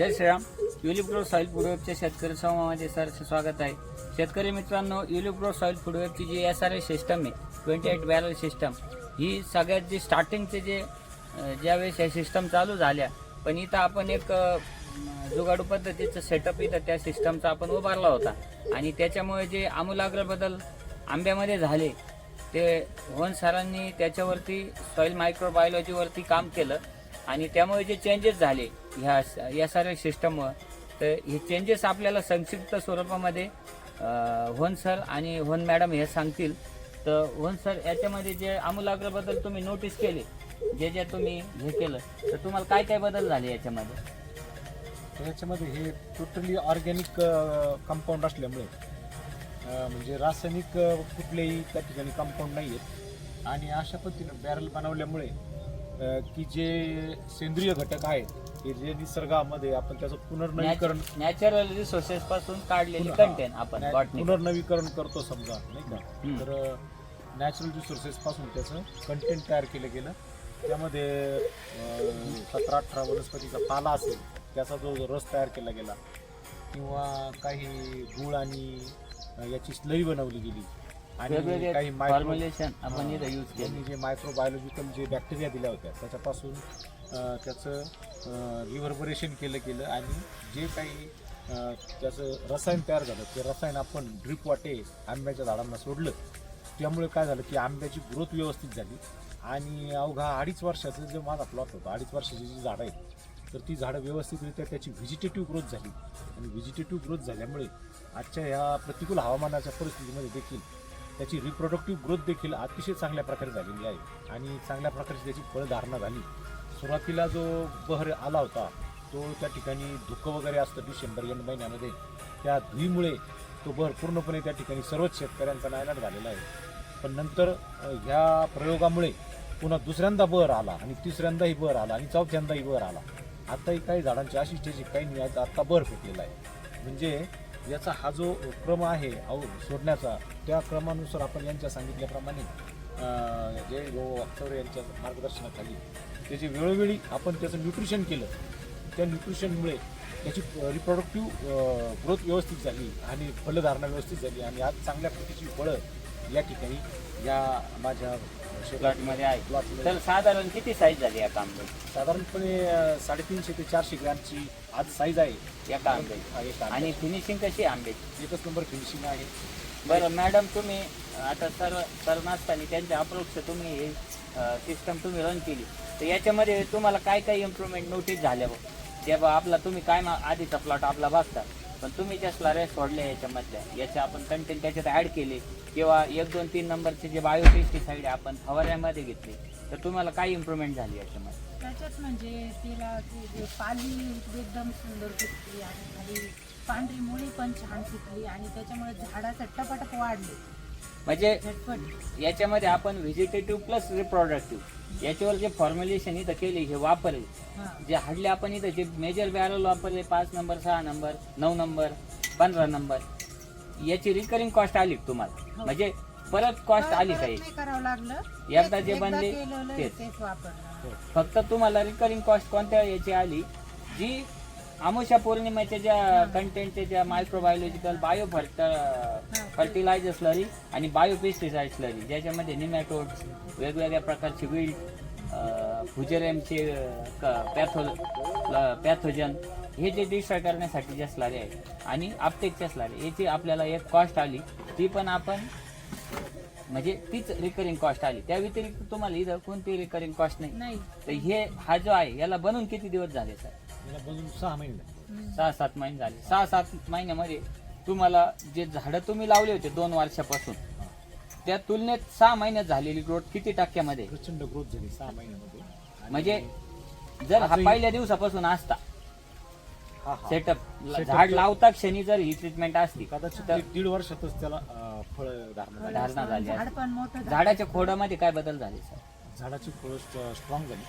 जय Shriram. युलिप्रो soil फुडवेबच्या शेतकरी समूहामध्ये सरचे स्वागत आहे. शेतकरी मित्रांनो युलिप्रो सॉईल फुडवेबची जी एस आर एस सिस्टम आहे ट्वेंटी एट बॅरल सिस्टम ही सगळ्यात जी स्टार्टिंगचे जे ज्यावेळेस या सिस्टम चालू झाल्या पण इथं आपण एक जुगाडू पद्धतीचं सेटअप इथं त्या सिस्टमचा आपण उभारला होता. आणि त्याच्यामुळे जे आमूलाग्र बदल आंब्यामध्ये झाले ते होन सरांनी त्याच्यावरती सॉईल मायक्रोबायोलॉजीवरती काम केलं. आणि त्यामुळे जे चेंजेस झाले ह्या या साऱ्या सिस्टमवर तर हे चेंजेस आपल्याला संक्षिप्त स्वरूपामध्ये होन सर आणि होन मॅडम हे सांगतील. तर होन सर याच्यामध्ये जे आमूलाग्रबद्दल तुम्ही नोटीस केली जे जे तुम्ही हे केलं तर तुम्हाला काय काय बदल झाले याच्यामध्ये? तर याच्यामध्ये हे टोटली ऑर्गॅनिक कंपाऊंड असल्यामुळे म्हणजे रासायनिक अं, कुठलेही त्या ठिकाणी कंपाऊंड नाही आहेत आणि अशा पद्धतीनं बॅरल बनवल्यामुळे की जे सेंद्रिय घटक आहेत हे जे निसर्गामध्ये आपण त्याचं पुनर्नवीकरण नॅचरल रिसोर्सेस पासून काढलेली कंटेन आपण. पुनर्नवीकरण करतो समजा नाही का. तर नॅचरल रिसोर्सेस पासून त्याचं कंटेंट तयार केलं गेलं त्यामध्ये सतरा अठरा वनस्पतीचा पाला असेल त्याचा जो रस तयार केला गेला किंवा काही गुळ आणि याची स्लरी बनवली गेली आणि काही मायक्रो फॉर्म्युलेशन आपण इथं यूज केले. त्यांनी जे मायक्रोबायोलॉजिकल जे बॅक्टेरिया दिल्या होत्या त्याच्यापासून अं, त्याचं रिव्हर्बरेशन केलं गेलं आणि जे काही अं, त्याचं रसायन तयार झालं ते रसायन आपण ड्रिप वाटे आंब्याच्या झाडांना सोडलं. त्यामुळे काय झालं की आंब्याची ग्रोथ व्यवस्थित झाली आणि अवघा अडीच वर्षाचं जे माझा प्लॉट होता अडीच वर्षाची जी झाडं आहेत तर ती झाडं व्यवस्थितरित्या त्याची व्हिजिटेटिव्ह ग्रोथ झाली. आणि व्हिजिटेटिव्ह ग्रोथ झाल्यामुळे आजच्या ह्या प्रतिकूल हवामानाच्या परिस्थितीमध्ये देखील त्याची रिप्रोडक्टिव्ह ग्रोथ देखील अतिशय चांगल्या प्रकारे झालेली आहे. आणि चांगल्या प्रकारची त्याची फळधारणा झाली. सुरुवातीला जो बहर आला होता तो त्या ठिकाणी धुकं वगैरे असतं डिसेंबर या महिन्यामध्ये. त्या धुईमुळे तो बहर पूर्णपणे त्या ठिकाणी सर्वच शेतकऱ्यांचा नायनाट झालेला आहे. पण नंतर ह्या प्रयोगामुळे पुन्हा दुसऱ्यांदा बहर आला आणि तिसऱ्यांदाही बहर आला आणि चौथ्यांदाही बहर आला. आताही काही झाडांची अशी स्टेज काही नाही आहेत आता बहर फुटलेला आहे. म्हणजे याचा हा जो क्रम आहे औ सोडण्याचा त्या क्रमानुसार आपण यांच्या सांगितल्याप्रमाणे जे गो अक्षर यांच्या मार्गदर्शनाखाली त्याचे वेळोवेळी आपण त्याचं न्यूट्रिशन केलं त्या न्यूट्रिशनमुळे त्याची रिप्रोडक्टिव्ह ग्रोथ व्यवस्थित झाली आणि फलधारणा व्यवस्थित झाली आणि आज चांगल्या प्रतीची फळं या ठिकाणी या माझ्या प्लॉटमध्ये आहे. तर साधारण किती साईज झाली या कांब्याची साधारणपणे साडेतीनशे ते चारशे ग्रॅमची आज साईज आहे. या हा, एक आणि आणि फिनिशिंग कशी आहे आंब्याची? एकच नंबर फिनिशिंग आहे. बरं मॅडम तुम्ही आता सर सर नसताना त्यांच्या अप्रोच तुम्ही हे सिस्टम तुम्ही रन केली. तर याच्यामध्ये तुम्हाला काय काय इम्प्रूव्हमेंट नोटीस झाल्या बघ? जेव्हा आपला तुम्ही काय मा- आधीचा प्लॉट आपला बघता. पण तुम्ही ज्या स्लऱ्या सोडल्या याच्यामधल्या याचे आपण कंटेंट त्याच्यात ॲड केले किंवा एक दोन तीन नंबरचे जे बायोपेस्टिसाईड आपण फवाऱ्यामध्ये घेतले तर तुम्हाला काय इम्प्रूव्हमेंट झाली याच्यामध्ये? त्याच्यात म्हणजे तिला जे पाली एकदम सुंदर फुटली आणि खाली पांढरी मुळी पण छान फुटली आणि त्याच्यामुळे झाडाचं टपाटप वाढले. म्हणजे याच्यामध्ये आपण व्हेजिटेटिव्ह प्लस रिप्रोडक्टिव्ह याच्यावर जे फॉर्म्युलेशन इथं केले हे वापरले. जे हाडले आपण इथं जे मेजर बॅरल वापरले पाच नंबर सहा नंबर नऊ नंबर पंधरा नंबर याची रिकरिंग कॉस्ट आली का तुम्हाला. हो. म्हणजे परत कॉस्ट आली काही. नाही करावं लागलं. एकदा जे बनले तेच. तेच वापरलं. फक्त तुम्हाला रिकरिंग कॉस्ट कोणत्या याची आली? जी आमुषा पौर्णिमेच्या ज्या कंटेंटच्या ज्या मायक्रोबायोलॉजिकल बायो फर्टिलायझर स्लरी आणि बायोपेस्टिसाइड स्लरी ज्याच्यामध्ये निमॅटोड्स वेगवेगळ्या प्रकारचे विल्ड फुजेरेमचे पॅथो पॅथोजन हे जे डिस्ट्रॉय करण्यासाठी ज्या स्लरी आहेत आणि आपटेकच्या स्लरी याची आपल्याला एक कॉस्ट आली. ती पण आपण म्हणजे तीच रिकरिंग कॉस्ट आली. त्या व्यतिरिक्त तुम्हाला इथं कोणती रिकरिंग कॉस्ट नाही. नाही. तर हे हा जो आहे याला बनवून किती दिवस झाले सर? बनून सहा महिने झाले. सहा सात महिने झाले सहा सात महिन्यामध्ये तुम्हाला जे झाडं तुम्ही लावले होते दोन वर्षापासून त्या तुलनेत सहा महिन्यात झालेली ग्रोथ किती टक्क्यामध्ये? प्रचंड ग्रोथ झाली सहा महिन्यामध्ये आणि म्हणजे जर हा आजही- पहिल्या दिवसापासून असता हा, हा. सेटअप Setup झाड लावता क्षणी जर ही ट्रीटमेंट असती कदाचित तर दीड वर्षातच त्याला अं, फळ धारणा झाली. धारणा झाली झाड असती. पण मोठं झालं. झाडाच्या खोडामध्ये काय बदल झाले सर झाडाची फळं स्ट्रॉंग झाली.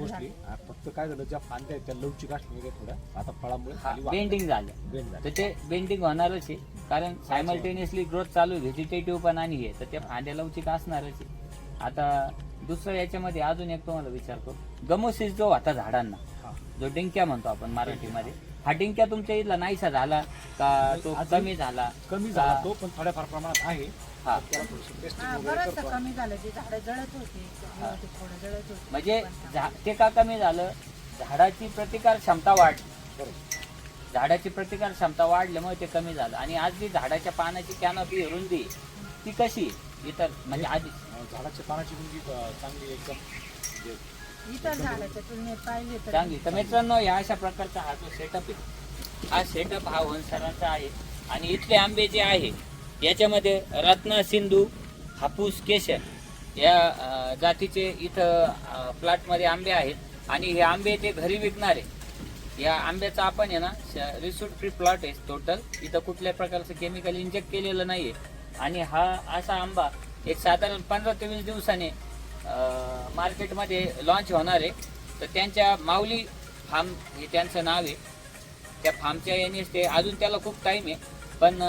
मोस्टली. फक्त काय झालं ज्या फांद्या आहेत त्या लवचिक असल्या वगैरे थोड्या आता फळामुळे खाली बेंडिंग झालं. बेंड झाली. तर ते बेंडिंग होणारच आहे कारण सायमल्टेनियसली ग्रोथ चालू व्हेजिटेटिव्ह पण आणि हे. तर त्या फांद्या लवचिक असणारच आहे. आता दुसरं याच्यामध्ये अजून एक तुम्हाला विचारतो गमोसिस जो होता झाडांना. जो डिंक्या म्हणतो आपण मराठीमध्ये हा डिंक्या तुमच्या इथला नाहीसा झाला का? तो कमी झाला कमी झाला तो पण थोड्याफार प्रमाणात आहे. हा. त्याला थोडीशी टेस्टिंग वगैरे बरंच करतो कमी झालं. ते झाडं जळत होते. ते थोडं जळत होते. म्हणजे झा- ते का कमी झालं? झाडाची प्रतिकार क्षमता वाढ. बरोबर. झाडाची प्रतिकार क्षमता वाढल्यामुळे ते कमी झालं. आणि आज जी झाडाच्या पानाची कॅनॉपी रुंदी ती कशी? इतर म्हणजे आधी अं, झाडाच्या पानाची रुंदी अं, चांगली एकदम म्हणजे इतर झाडाच्या तुलनेत पाहिजे तर चांगली. तर मित्रांनो या अशा प्रकारचा हा जो सेटअप आहे हा सेटअप हा वनसरांचा आहे. आणि इथले आंबे जे आहे याच्यामध्ये रत्न सिंधू हापूस केशर या जातीचे इथं प्लॉटमध्ये आंबे आहेत. आणि हे आंबे ते घरी विकणारे या आंब्याचा आपण आहे ना रिसूट फ्री प्लॉट आहे टोटल इथं कुठल्या प्रकारचं केमिकल इंजेक्ट केलेलं नाही आहे आणि हा असा आंबा एक साधारण पंधरा ते वीस दिवसाने मार्केटमध्ये लॉन्च होणार आहे. तर त्यांच्या माऊली फार्म हे त्यांचं नाव आहे. त्या फार्मच्या यानेच ते अजून त्याला खूप टाईम आहे. पण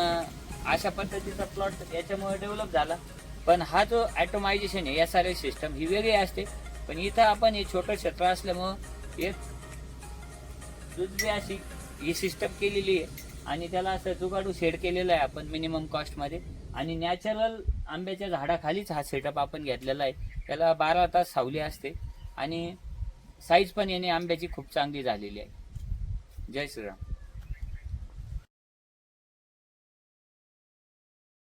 अशा पद्धतीचा प्लॉट याच्यामुळे डेव्हलप झाला. पण हा जो ॲटोमायझेशन आहे एस आर एस सिस्टम ही वेगळी असते. पण इथं आपण हे छोटं क्षेत्र असल्यामुळं एक दुसरी अशी ही सिस्टम केलेली आहे. आणि त्याला असं जुगाडू शेड केलेला आहे आपण मिनिमम कॉस्टमध्ये आणि नॅचरल आंब्याच्या झाडाखालीच हा सेटअप आपण घेतलेला आहे. त्याला बारा तास सावली असते. आणि साईज पण याने आंब्याची खूप चांगली झालेली आहे. जय श्रीराम.